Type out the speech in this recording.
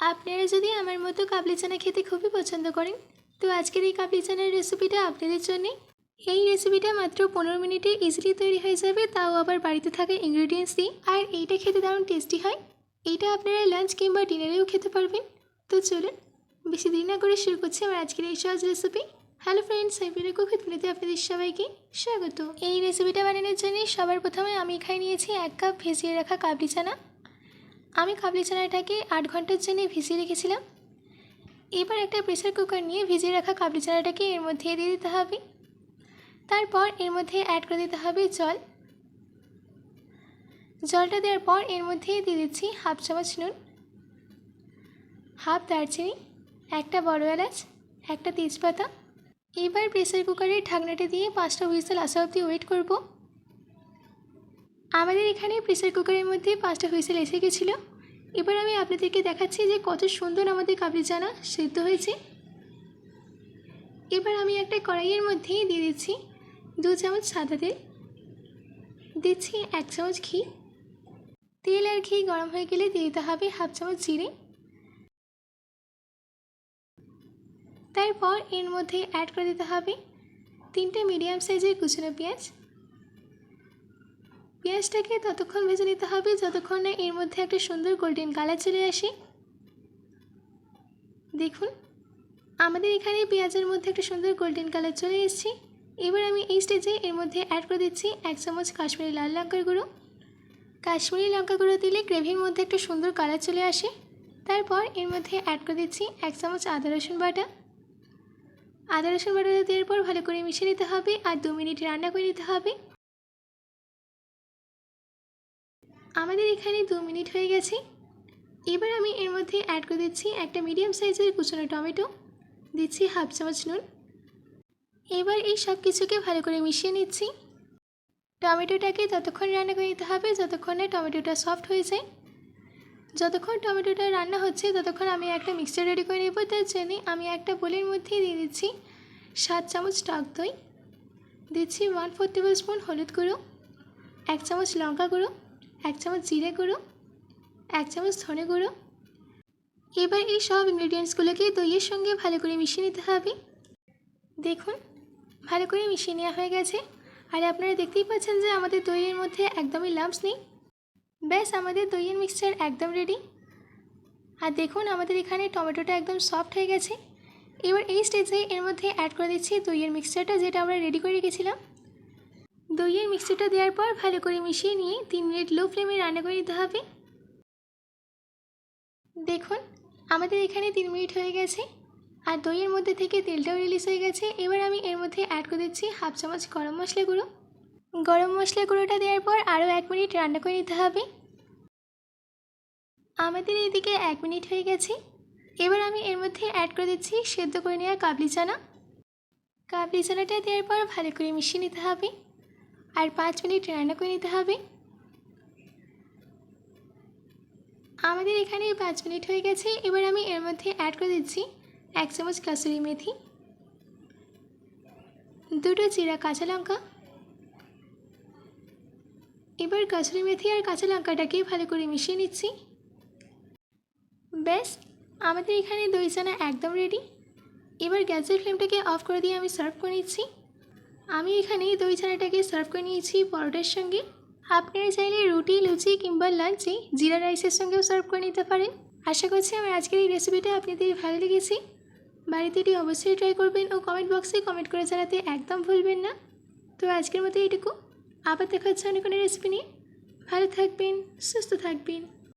আপনারা যদি আমার মতো কাবলি চানা খেতে খুবই পছন্দ করেন, তো আজকের এই কাবলি চানার রেসিপিটা আপনাদের জন্যে। এই রেসিপিটা মাত্র পনেরো মিনিটে ইজিলি তৈরি হয়ে যাবে, তাও আবার বাড়িতে থাকা ইনগ্রিডিয়েন্টস দিয়ে। আর এইটা খেতে দারুণ টেস্টি হয়। এইটা আপনারা লাঞ্চ কিংবা ডিনারেও খেতে পারবেন। তো চলুন, বেশি দেরি না করে শুরু করছি আমার আজকের এই সহজ রেসিপি হ্যালো ফ্রেন্ডস বিরক খেতনিতে আপনাদের সবাইকে স্বাগত। এই রেসিপিটা বানানোর জন্য সবার প্রথমে আমি এখানে নিয়েছি এক কাপ ভেজিয়ে রাখা কাবলি চানা। আমি কাবলি চানাটাকে আট ঘণ্টার জন্য ভিজিয়ে রেখেছিলাম। এবার একটা প্রেসার কুকার নিয়ে ভিজিয়ে রাখা কাবলি চানাটাকে এর মধ্যে দিয়ে দিতে হবে। তারপর এর মধ্যে অ্যাড করে দিতে হবে জল। জলটা দেওয়ার পর এর মধ্যে দিয়ে দিচ্ছি হাফ চামচ নুন, হাফ দারচিনি, একটা বড় এলাচ, একটা তেজপাতা। এবার প্রেসার কুকারের ঢাকনাটা দিয়ে পাঁচটা হুইসেল আসা অবধি ওয়েট করব। আমাদের এখানে প্রেসার কুকারের মধ্যে পাঁচটা হুইসেল এসে গেছিল। এবার আমি আপনাদেরকে দেখাচ্ছি যে কত সুন্দর আমাদের কাবলি চানা সেদ্ধ হয়েছে। এবার আমি একটা কড়াইয়ের মধ্যে দিয়ে দিচ্ছি দু চামচ সাদা তেল, দিচ্ছি এক চামচ ঘি। তেল আর ঘি গরম হয়ে গেলে দিয়ে দিতে হবে হাফ চামচ জিরে। তারপর এর মধ্যে অ্যাড করে দিতে হবে তিনটে মিডিয়াম সাইজের কুচনো পেঁয়াজ। পেঁয়াজটাকে ততক্ষণ ভেজে নিতে হবে। যতক্ষণ না এর মধ্যে একটা সুন্দর গোল্ডেন কালার চলে আসে। দেখুন, আমাদের এখানে পেঁয়াজের মধ্যে একটা সুন্দর গোল্ডেন কালার চলে এসেছে। এবার আমি এই স্টেজে এর মধ্যে অ্যাড করে দিচ্ছি এক চামচ কাশ্মীরি লাল লঙ্কার গুঁড়ো। কাশ্মীরি লঙ্কা গুঁড়ো দিলে গ্রেভির মধ্যে একটা সুন্দর কালার চলে আসে। তারপর এর মধ্যে অ্যাড করে দিচ্ছি এক চামচ আদা রসুন বাটা। আদা রসুন বাটাটা দেওয়ার পর ভালো করে মিশিয়ে নিতে হবে আর দু মিনিট রান্না করে নিতে হবে। আমাদের এখানে দু মিনিট হয়ে গেছে। এবার আমি এর মধ্যে অ্যাড করে দিচ্ছি একটা মিডিয়াম সাইজের কুচনো টমেটো। দিচ্ছি হাফ চামচ নুন। এবার এই সব কিছুকে ভালো করে মিশিয়ে নিচ্ছি। টমেটোটাকে ততক্ষণ রান্না করে নিতে হবে, যতক্ষণ না টমেটোটা সফট হয়ে যায়। যতক্ষণ টমেটোটা রান্না হচ্ছে, ততক্ষণ আমি একটা মিক্সচার রেডি করে নেব। তার জন্যে আমি একটা বোলের মধ্যে দিয়ে দিচ্ছি সাত চামচ টক দই। দিচ্ছি ওয়ান ফোর টেবিল স্পুন হলুদ গুঁড়ো, এক চামচ লঙ্কা গুঁড়ো। এক চামচ জিরে গুঁড়ো, এক চামচ ধনে গুঁড়ো। এবার এই সব ইনগ্রিডিয়েন্টসগুলোকে দইয়ের সঙ্গে ভালো করে মিশিয়ে নিতে হবে। দেখুন, ভালো করে মিশিয়ে নেওয়া হয়ে গেছে। আর আপনারা দেখতেই পাচ্ছেন যে আমাদের দইয়ের মধ্যে একদমই লাম্পস নেই। ব্যাস, আমাদের দইয়ের মিক্সচার একদম রেডি আর দেখুন, আমাদের এখানে টমেটোটা একদম সফট হয়ে গেছে। এবার এই স্টেজে এর মধ্যে অ্যাড করে দিচ্ছি দইয়ের মিক্সচারটা যেটা আমরা রেডি করে রেখেছিলাম। দইয়ের মিক্সিটা দেওয়ার পর ভালো করে মিশিয়ে নিয়ে তিন মিনিট লো ফ্লেমে রান্না করে দিতে হবে। দেখুন, আমাদের এখানে তিন মিনিট হয়ে গেছে আর দইয়ের মধ্যে থেকে তেলটাও রিলিজ হয়ে গেছে। এবার আমি এর মধ্যে অ্যাড করে দিচ্ছি হাফ চামচ গরম মশলা গুঁড়ো। গরম মশলা গুঁড়োটা দেওয়ার পর আরও এক মিনিট রান্না করে নিতে হবে। আমাদের এদিকে এক মিনিট হয়ে গেছে। এবার আমি এর মধ্যে অ্যাড করে দিচ্ছি সেদ্ধ করে নেওয়া কাবলি চানা। কাবলি চানাটা দেওয়ার পর ভালো করে মিশিয়ে নিতে হবে। আর পাঁচ মিনিট রান্না করে নিতে হবে। আমাদের এখানে পাঁচ মিনিট হয়ে গেছে। এবার আমি এর মধ্যে অ্যাড করে দিচ্ছি এক চামচ কাসুরি মেথি, দুটো জিরা কাঁচা লঙ্কা। এবার কাসুরি মেথি আর কাঁচা লঙ্কাটাকে ভালো করে মিশিয়ে নিচ্ছি। ব্যাস, আমাদের এখানে দই চানা একদম রেডি এবার গ্যাসের ফ্লেমটাকে অফ করে দিয়ে আমি সার্ভ করে নিচ্ছি। আমি এখানে দই ছানাটাকে সার্ভ করে নিয়েছি পরোটার সঙ্গে। আপনারা চাইলে রুটি, লুচি কিংবা লাঞ্চে জিরা রাইসের সঙ্গেও সার্ভ করে নিতে পারেন। আশা করছি আমার আজকের এই রেসিপিটা আপনাদের ভালো লেগেছে। বাড়িতে এটি অবশ্যই ট্রাই করবেন ও কমেন্ট বক্সে কমেন্ট করে জানাতে একদম ভুলবেন না। তো আজকের মতো এইটুকু। আবার দেখা হচ্ছে অনেক রেসিপি নিয়ে। ভালো থাকবেন, সুস্থ থাকবেন।